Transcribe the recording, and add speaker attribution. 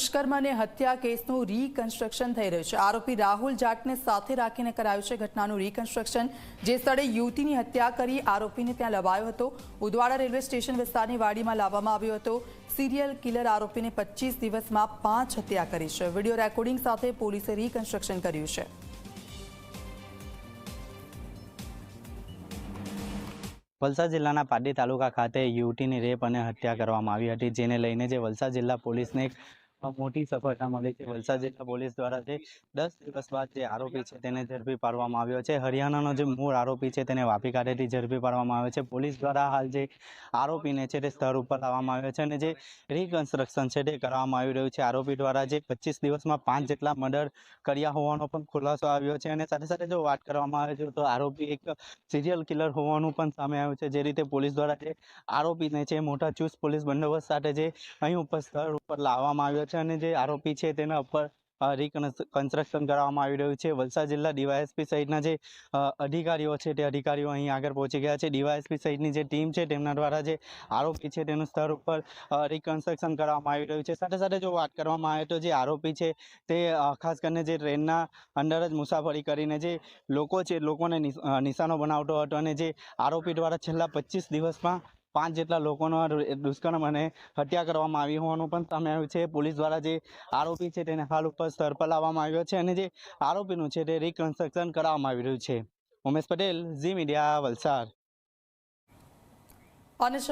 Speaker 1: દુષ્કર્મ હત્યા કેસનું રીકન્સ્ટ્રક્શન થઈ રહ્યું છે. આરોપી રાહુલ જાટને સાથે રાખીને કરાયું છે ઘટનાનું રીકન્સ્ટ્રક્શન જે સ્થળે યુવતીની હત્યા કરી આરોપીને ત્યાં લવાયો હતો. ઉદવાડા રેલવે સ્ટેશન વિસ્તારની વાડીમાં લાવવામાં આવ્યો હતો. સિરિયલ કિલર આરોપીને પચીસ દિવસમાં પાંચ હત્યા કરી છે. વીડિયો રેકોર્ડિંગ સાથે પોલીસે રીકન્સ્ટ્રક્શન કર્યું છે.
Speaker 2: વલસાડ જિલ્લાના પારડી તાલુકા ખાતે યુવતીની રેપ અને હત્યા કરવામાં આવી હતી, જેને લઈને જે વલસાડ જિલ્લા પોલીસને એક મોટી સફળતા મળી છે. વલસાડ જિલ્લા પોલીસ દ્વારા જે દસ દિવસ બાદ જે આરોપી છે તેને ઝડપી પાડવામાં આવ્યો છે. હરિયાણાનો જે મૂળ આરોપી છે તેને વાપી કાઢેથી ઝડપી પાડવામાં આવ્યો છે. પોલીસ દ્વારા હાલ જે આરોપીને છે તે સ્થળ ઉપર લાવવામાં આવ્યો છે અને જે રિકન્સ્ટ્રક્શન છે તે કરવામાં આવી રહ્યું છે. આરોપી દ્વારા જે પચીસ દિવસમાં પાંચ જેટલા મર્ડર કર્યા હોવાનો પણ ખુલાસો આવ્યો છે અને સાથે સાથે જો વાત કરવામાં આવે છે તો આરોપી એક સિરિયલ કિલર હોવાનું પણ સામે આવ્યું છે. જે રીતે પોલીસ દ્વારા જે આરોપીને છે મોટા ચુસ્ત પોલીસ બંદોબસ્ત સાથે જે અહીં ઉપર સ્થળ ઉપર લાવવામાં આવ્યો છે અને જે આરોપી છે તેના ઉપર રિકન્સ્ટ્રક્શન કરવામાં આવી રહ્યું છે. વલસાડ જિલ્લા ડીવાયએસપી સહિતના જે અધિકારીઓ છે તે અધિકારીઓ અહીં આગળ પહોંચી ગયા છે. ડીવાયએસપી સહિતની જે ટીમ છે તેમના દ્વારા જે આરોપી છે તેનું સ્થળ ઉપર રિકન્સ્ટ્રક્શન કરવામાં આવી રહ્યું છે. સાથે સાથે જો વાત કરવામાં આવે તો જે આરોપી છે તે ખાસ કરીને જે ટ્રેનના અંદર જ મુસાફરી કરીને જે લોકો છે, લોકોને નિશાનો બનાવતો હતો અને જે આરોપી દ્વારા છેલ્લા પચીસ દિવસમાં પાંચ જેટલા લોકોનો દુષ્કર્મ અને હત્યા કરવામાં આવી હોવાનું પણ સામે આવ્યું છે. પોલીસ દ્વારા જે આરોપી છે તેને હાલ ઉપર સ્થળ પર લાવવામાં આવ્યો છે અને જે આરોપીનું છે તે રિકન્સ્ટ્રક્શન કરાવવામાં આવી રહ્યું છે. ઉમેશ પટેલ, ઝી મીડિયા વલસાડ.